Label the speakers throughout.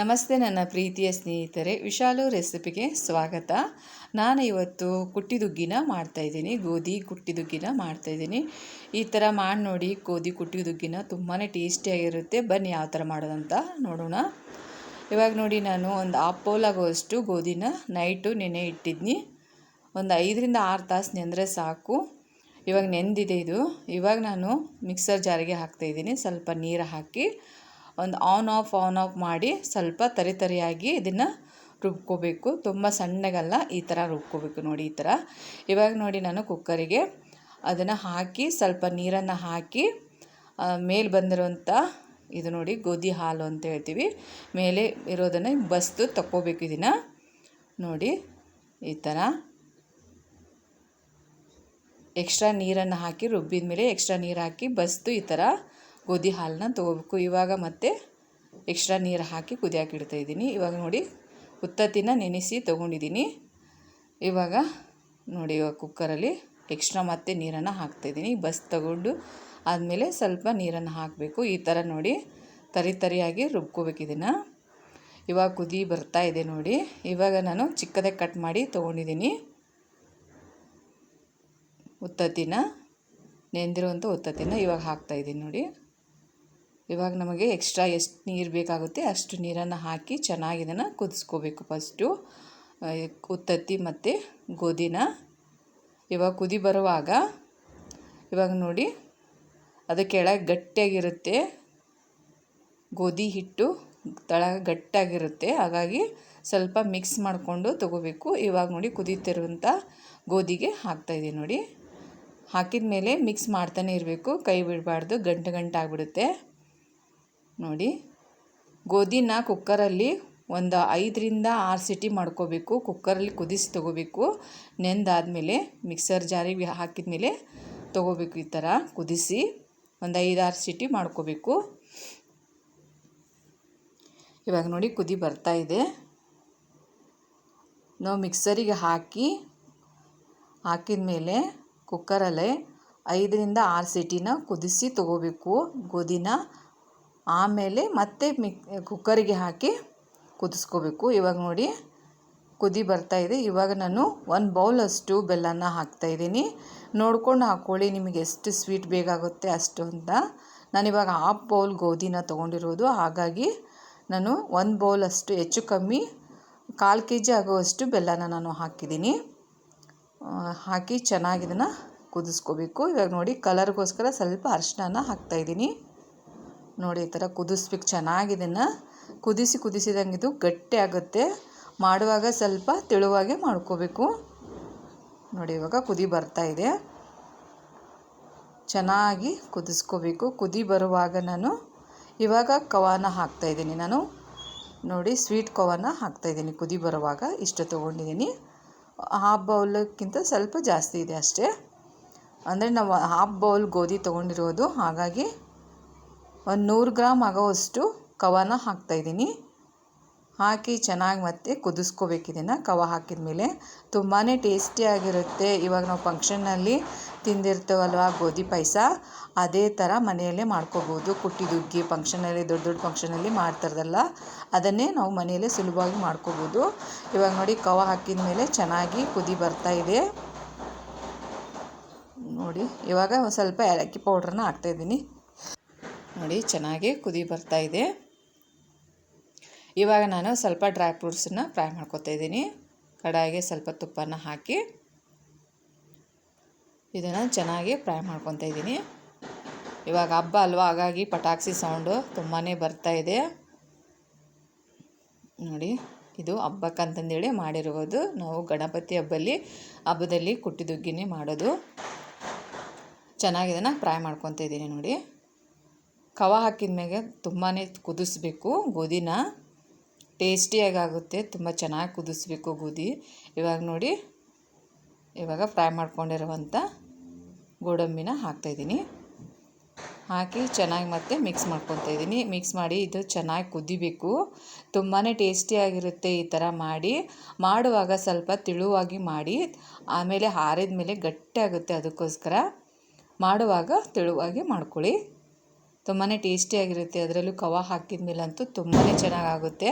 Speaker 1: ನಮಸ್ತೆ ನನ್ನ ಪ್ರೀತಿಯ ಸ್ನೇಹಿತರೆ, ವಿಶಾಲು ರೆಸಿಪಿಗೆ ಸ್ವಾಗತ. ನಾನು ಇವತ್ತು ಕುಟ್ಟಿದುಗ್ಗಿನ ಮಾಡ್ತಾಯಿದ್ದೀನಿ ಗೋಧಿ ಕುಟ್ಟಿದುಗ್ಗಿನ ಮಾಡ್ತಾಯಿದ್ದೀನಿ ಈ ಥರ ಮಾಡಿ ನೋಡಿ, ಗೋಧಿ ಕುಟ್ಟಿದುಗ್ಗಿನ ತುಂಬಾ ಟೇಸ್ಟಿಯಾಗಿರುತ್ತೆ ಬನ್ನಿ ಯಾವ ಥರ ಮಾಡೋದಂತ ನೋಡೋಣ. ಇವಾಗ ನೋಡಿ, ನಾನು ಒಂದು ಆಗೋಷ್ಟು ಗೋಧಿನ ನೈಟು ನೆನೆ ಇಟ್ಟಿದ್ನಿ. ಒಂದು ಐದರಿಂದ ಆರು ತಾಸು ನೆಂದರೆ ಸಾಕು. ಇವಾಗ ನೆಂದಿದೆ ಇದು. ಇವಾಗ ನಾನು ಮಿಕ್ಸರ್ ಜಾರಿಗೆ ಹಾಕ್ತಾಯಿದ್ದೀನಿ ಸ್ವಲ್ಪ ನೀರು ಹಾಕಿ ಒಂದು ಆನ್ ಆಫ್ ಆನ್ ಆಫ್ ಮಾಡಿ ಸ್ವಲ್ಪ ತರಿ ತರಿಯಾಗಿ ಇದನ್ನು ರುಬ್ಕೋಬೇಕು. ತುಂಬ ಸಣ್ಣಗಲ್ಲ, ಈ ಥರ ರುಬ್ಕೋಬೇಕು ನೋಡಿ ಈ ಥರ ಇವಾಗ ನೋಡಿ ನಾನು ಕುಕ್ಕರಿಗೆ ಅದನ್ನು ಹಾಕಿ ಸ್ವಲ್ಪ ನೀರನ್ನು ಹಾಕಿ ಮೇಲೆ ಬಂದಿರುವಂಥ ಇದು ನೋಡಿ ಗೋಧಿ ಹಾಲು ಅಂತ ಹೇಳ್ತೀವಿ. ಮೇಲೆ ಇರೋದನ್ನು ಬಸ್ದು ತಕ್ಕೋಬೇಕು ಇದನ್ನು. ನೋಡಿ ಈ ಥರ ಎಕ್ಸ್ಟ್ರಾ ನೀರನ್ನು ಹಾಕಿ ರುಬ್ಬಿದ ಮೇಲೆ ಎಕ್ಸ್ಟ್ರಾ ನೀರು ಹಾಕಿ ಬಸ್ದು ಈ ಥರ ಗೋಧಿ ಹಾಲನ್ನ ತೊಗೋಬೇಕು. ಇವಾಗ ಮತ್ತೆ ಎಕ್ಸ್ಟ್ರಾ ನೀರು ಹಾಕಿ ಕುದಿಯಾಕಿಡ್ತಾ ಇಡ್ತಾಯಿದ್ದೀನಿ ಇವಾಗ ನೋಡಿ ಉತ್ತತ್ತಿನ ನೆನೆಸಿ ತೊಗೊಂಡಿದ್ದೀನಿ. ಇವಾಗ ನೋಡಿ ಇವಾಗ ಕುಕ್ಕರಲ್ಲಿ ಎಕ್ಸ್ಟ್ರಾ ಮತ್ತೆ ನೀರನ್ನು ಹಾಕ್ತಾಯಿದ್ದೀನಿ ಬಸ್ ತಗೊಂಡು ಆದಮೇಲೆ ಸ್ವಲ್ಪ ನೀರನ್ನು ಹಾಕಬೇಕು. ಈ ಥರ ನೋಡಿ ತರಿ ತರಿಯಾಗಿ ರುಬ್ಕೋಬೇಕು ಇದನ್ನು. ಇವಾಗ ಕುದಿ ಬರ್ತಾ ಇದೆ ನೋಡಿ. ಇವಾಗ ನಾನು ಚಿಕ್ಕದಾಗಿ ಕಟ್ ಮಾಡಿ ತೊಗೊಂಡಿದ್ದೀನಿ. ಉತ್ತತ್ತಿನ ನೆಂದಿರುವಂಥ ಉತ್ತತ್ತಿನ ಇವಾಗ ಹಾಕ್ತಾಯಿದ್ದೀನಿ ನೋಡಿ. ಇವಾಗ ನಮಗೆ ಎಕ್ಸ್ಟ್ರಾ ಎಷ್ಟು ನೀರು ಬೇಕಾಗುತ್ತೆ ಅಷ್ಟು ನೀರನ್ನು ಹಾಕಿ ಚೆನ್ನಾಗಿ ಇದನ್ನು ಕುದಿಸ್ಕೋಬೇಕು ಫಸ್ಟು ಉತ್ತತ್ತಿ ಮತ್ತು ಗೋಧಿನ. ಇವಾಗ ಕುದಿ ಬರುವಾಗ, ಇವಾಗ ನೋಡಿ, ಅದು ಕೆಳಗೆ ಗಟ್ಟಿಯಾಗಿರುತ್ತೆ. ಗೋಧಿ ಹಿಟ್ಟು ತಳ ಗಟ್ಟಿಯಾಗಿರುತ್ತೆ ಹಾಗಾಗಿ ಸ್ವಲ್ಪ ಮಿಕ್ಸ್ ಮಾಡಿಕೊಂಡು ತಗೋಬೇಕು. ಇವಾಗ ನೋಡಿ ಕುದೀತಿರುವಂಥ ಗೋಧಿಗೆ ಹಾಕ್ತಾಯಿದ್ದೀನಿ ನೋಡಿ. ಹಾಕಿದ ಮೇಲೆ ಮಿಕ್ಸ್ ಮಾಡ್ತಾನೆ ಇರಬೇಕು. ಕೈ ಬಿಡಬಾರ್ದು. ಗಂಟು ಗಂಟು ಆಗಿಬಿಡುತ್ತೆ ನೋಡಿ. ಗೋಧಿನ ಕುಕ್ಕರಲ್ಲಿ ಒಂದು ಐದರಿಂದ ಆರು ಸಿಟಿ ಮಾಡ್ಕೋಬೇಕು. ಕುಕ್ಕರಲ್ಲಿ ಕುದಿಸಿ ತೊಗೋಬೇಕು. ನೆಂದಾದಮೇಲೆ ಮಿಕ್ಸರ್ ಜಾರಿಗೆ ಹಾಕಿದ ಮೇಲೆ ತೊಗೋಬೇಕು ಈ ಥರ ಕುದಿಸಿ. ಒಂದು ಐದಾರು ಸಿಟಿ ಮಾಡ್ಕೋಬೇಕು. ಇವಾಗ ನೋಡಿ ಕುದಿ ಬರ್ತಾ ಇದೆ. ನಾವು ಮಿಕ್ಸರಿಗೆ ಹಾಕಿ ಹಾಕಿದ ಮೇಲೆ ಕುಕ್ಕರಲ್ಲೇ ಐದರಿಂದ ಆರು ಸಿಟಿನ ಕುದಿಸಿ ತೊಗೋಬೇಕು. ಗೋಧಿನ ಆಮೇಲೆ ಮತ್ತೆ ಮಿಕ್, ಕುಕ್ಕರಿಗೆ ಹಾಕಿ ಕುದಿಸ್ಕೋಬೇಕು. ಇವಾಗ ನೋಡಿ ಕುದಿ ಬರ್ತಾ ಇದೆ. ಇವಾಗ ನಾನು ಒಂದು ಬೌಲಷ್ಟು ಬೆಲ್ಲನ ಹಾಕ್ತಾಯಿದ್ದೀನಿ ನೋಡ್ಕೊಂಡು ಹಾಕ್ಕೊಳ್ಳಿ, ನಿಮಗೆ ಎಷ್ಟು ಸ್ವೀಟ್ ಬೇಕಾಗುತ್ತೆ ಅಷ್ಟು ಅಂತ. ನಾನಿವಾಗ ಹಾಫ್ ಬೌಲ್ ಗೋಧಿನ ತೊಗೊಂಡಿರೋದು. ಹಾಗಾಗಿ ನಾನು ಒಂದು ಬೌಲಷ್ಟು ಹೆಚ್ಚು ಕಮ್ಮಿ, ಕಾಲು ಕೆ ಜಿ ಆಗುವಷ್ಟು ಬೆಲ್ಲನ ನಾನು ಹಾಕಿದ್ದೀನಿ. ಹಾಕಿ ಚೆನ್ನಾಗಿ ಇದನ್ನು ಕುದಿಸ್ಕೋಬೇಕು. ಇವಾಗ ನೋಡಿ, ಕಲರ್ಗೋಸ್ಕರ ಸ್ವಲ್ಪ ಅರಿಶಿನ ಹಾಕ್ತಾಯಿದ್ದೀನಿ ನೋಡಿ, ಈ ಥರ ಕುದಿಸ್ಬೇಕು. ಚೆನ್ನಾಗಿದೆ ಕುದಿಸಿ ಕುದಿಸಿದಂಗೆ ಇದು ಗಟ್ಟಿ ಆಗುತ್ತೆ. ಮಾಡುವಾಗ ಸ್ವಲ್ಪ ತೆಳುವಾಗೆ ಮಾಡ್ಕೋಬೇಕು. ನೋಡಿ, ಇವಾಗ ಕುದಿ ಬರ್ತಾ ಇದೆ. ಚೆನ್ನಾಗಿ ಕುದಿಸ್ಕೋಬೇಕು. ಕುದಿ ಬರುವಾಗ ನಾನು ಇವಾಗ ಕವಾನ ಹಾಕ್ತಾಯಿದ್ದೀನಿ ನಾನು. ನೋಡಿ, ಸ್ವೀಟ್ ಕವಾನ ಹಾಕ್ತಾಯಿದ್ದೀನಿ ಕುದಿ ಬರುವಾಗ ಇಷ್ಟು ತೊಗೊಂಡಿದ್ದೀನಿ. ಹಾಫ್ ಬೌಲ್ಕ್ಕಿಂತ ಸ್ವಲ್ಪ ಜಾಸ್ತಿ ಇದೆ ಅಷ್ಟೇ. ಅಂದರೆ ನಾವು ಹಾಫ್ ಬೌಲ್ ಗೋಧಿ ತೊಗೊಂಡಿರೋದು. ಹಾಗಾಗಿ ಒಂದು ನೂರು ಗ್ರಾಮ್ ಆಗೋವಷ್ಟು ಕವಾನ ಹಾಕ್ತಾಯಿದ್ದೀನಿ ಹಾಕಿ ಚೆನ್ನಾಗಿ ಮತ್ತೆ ಕುದಿಸ್ಕೋಬೇಕು ಇದನ್ನು ಕವ ಹಾಕಿದ ಮೇಲೆ. ತುಂಬಾ ಟೇಸ್ಟಿಯಾಗಿರುತ್ತೆ ಇವಾಗ ನಾವು ಫಂಕ್ಷನ್ನಲ್ಲಿ ತಿಂದಿರ್ತೇವಲ್ವ ಗೋಧಿ ಪಾಯಸ? ಅದೇ ಥರ ಮನೆಯಲ್ಲೇ ಮಾಡ್ಕೋಬೋದು. ಕುಟ್ಟಿದುಗ್ಗಿ ಫಂಕ್ಷನಲ್ಲಿ ದೊಡ್ಡ ದೊಡ್ಡ ಫಂಕ್ಷನಲ್ಲಿ ಮಾಡ್ತಾರದಲ್ಲ, ಅದನ್ನೇ ನಾವು ಮನೆಯಲ್ಲೇ ಸುಲಭವಾಗಿ ಮಾಡ್ಕೋಬೋದು. ಇವಾಗ ನೋಡಿ ಕವ ಹಾಕಿದ ಮೇಲೆ ಚೆನ್ನಾಗಿ ಕುದಿ ಬರ್ತಾ ಇದೆ. ನೋಡಿ, ಇವಾಗ ಸ್ವಲ್ಪ ಏಲಕ್ಕಿ ಪೌಡ್ರನ್ನ ಹಾಕ್ತಾಯಿದ್ದೀನಿ ನೋಡಿ, ಚೆನ್ನಾಗಿ ಕುದಿ ಬರ್ತಾ ಇದೆ. ಇವಾಗ ನಾನು ಸ್ವಲ್ಪ ಡ್ರೈ ಫ್ರೂಟ್ಸನ್ನು ಫ್ರೈ ಮಾಡ್ಕೊತಾ ಇದ್ದೀನಿ. ಕಡಾಯಿಗೆ ಸ್ವಲ್ಪ ತುಪ್ಪನ ಹಾಕಿ ಇದನ್ನು ಚೆನ್ನಾಗಿ ಫ್ರೈ ಮಾಡ್ಕೊತಾ ಇದ್ದೀನಿ. ಇವಾಗ ಹಬ್ಬ ಅಲ್ವಾ, ಹಾಗಾಗಿ ಪಟಾಕ್ಸಿ ಸೌಂಡು ತುಂಬಾ ಬರ್ತಾ ಇದೆ. ನೋಡಿ, ಇದು ಹಬ್ಬಕ್ಕಂತಂದೇಳಿ ಮಾಡಿರುವುದು ನಾವು ಗಣಪತಿ ಹಬ್ಬಲ್ಲಿ, ಹಬ್ಬದಲ್ಲಿ ಕುಟ್ಟಿದುಗ್ಗಿನೇ ಮಾಡೋದು. ಚೆನ್ನಾಗಿದನ್ನು ಫ್ರೈ ಮಾಡ್ಕೊತಾ ಇದ್ದೀನಿ ನೋಡಿ. ಕವ ಹಾಕಿದ ಮೇಲೆ ತುಂಬಾ ಕುದಿಸ್ಬೇಕು ಗೋಧಿನ. ಟೇಸ್ಟಿಯಾಗಿ ಆಗುತ್ತೆ ತುಂಬ ಚೆನ್ನಾಗಿ ಕುದಿಸ್ಬೇಕು ಗೋಧಿ. ಇವಾಗ ನೋಡಿ, ಇವಾಗ ಫ್ರೈ ಮಾಡ್ಕೊಂಡಿರುವಂಥ ಗೋಡಂಬಿನ ಹಾಕ್ತಾಯಿದ್ದೀನಿ ಹಾಕಿ ಚೆನ್ನಾಗಿ ಮತ್ತೆ ಮಿಕ್ಸ್ ಮಾಡ್ಕೊತಾ ಇದ್ದೀನಿ. ಮಿಕ್ಸ್ ಮಾಡಿ ಇದು ಚೆನ್ನಾಗಿ ಕುದಿಬೇಕು. ತುಂಬಾ ಟೇಸ್ಟಿಯಾಗಿರುತ್ತೆ ಈ ಥರ ಮಾಡಿ. ಮಾಡುವಾಗ ಸ್ವಲ್ಪ ತಿಳುವಾಗಿ ಮಾಡಿ, ಆಮೇಲೆ ಹಾರಿದ ಮೇಲೆ ಗಟ್ಟಿ ಆಗುತ್ತೆ ಅದಕ್ಕೋಸ್ಕರ. ಮಾಡುವಾಗ ತಿಳುವಾಗಿ ಮಾಡ್ಕೊಳ್ಳಿ. ತುಂಬಾ ಟೇಸ್ಟಿಯಾಗಿರುತ್ತೆ ಅದರಲ್ಲೂ ಕವ ಹಾಕಿದ ಮೇಲಂತೂ ತುಂಬಾ ಚೆನ್ನಾಗಾಗುತ್ತೆ.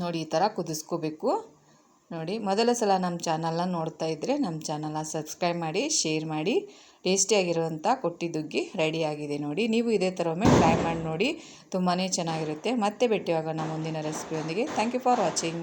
Speaker 1: ನೋಡಿ, ಈ ಥರ ಕುದಿಸ್ಕೋಬೇಕು. ನೋಡಿ, ಮೊದಲ ಸಲ ನಮ್ಮ ಚಾನಲ್ನ ನೋಡ್ತಾ ಇದ್ದರೆ ನಮ್ಮ ಚಾನಲ್ನ ಸಬ್ಸ್ಕ್ರೈಬ್ ಮಾಡಿ, ಶೇರ್ ಮಾಡಿ. ಟೇಸ್ಟಿಯಾಗಿರುವಂಥ ಕೊಟ್ಟಿದುಗ್ಗಿ ರೆಡಿಯಾಗಿದೆ ನೋಡಿ. ನೀವು ಇದೇ ಥರ ಒಮ್ಮೆ ಟ್ರೈ ಮಾಡಿ ನೋಡಿ. ತುಂಬಾ ಚೆನ್ನಾಗಿರುತ್ತೆ. ಮತ್ತೆ ಭೇಟಿಯಾಗೋಣ ಮುಂದಿನ ರೆಸಿಪಿಯೊಂದಿಗೆ. Thank you for watching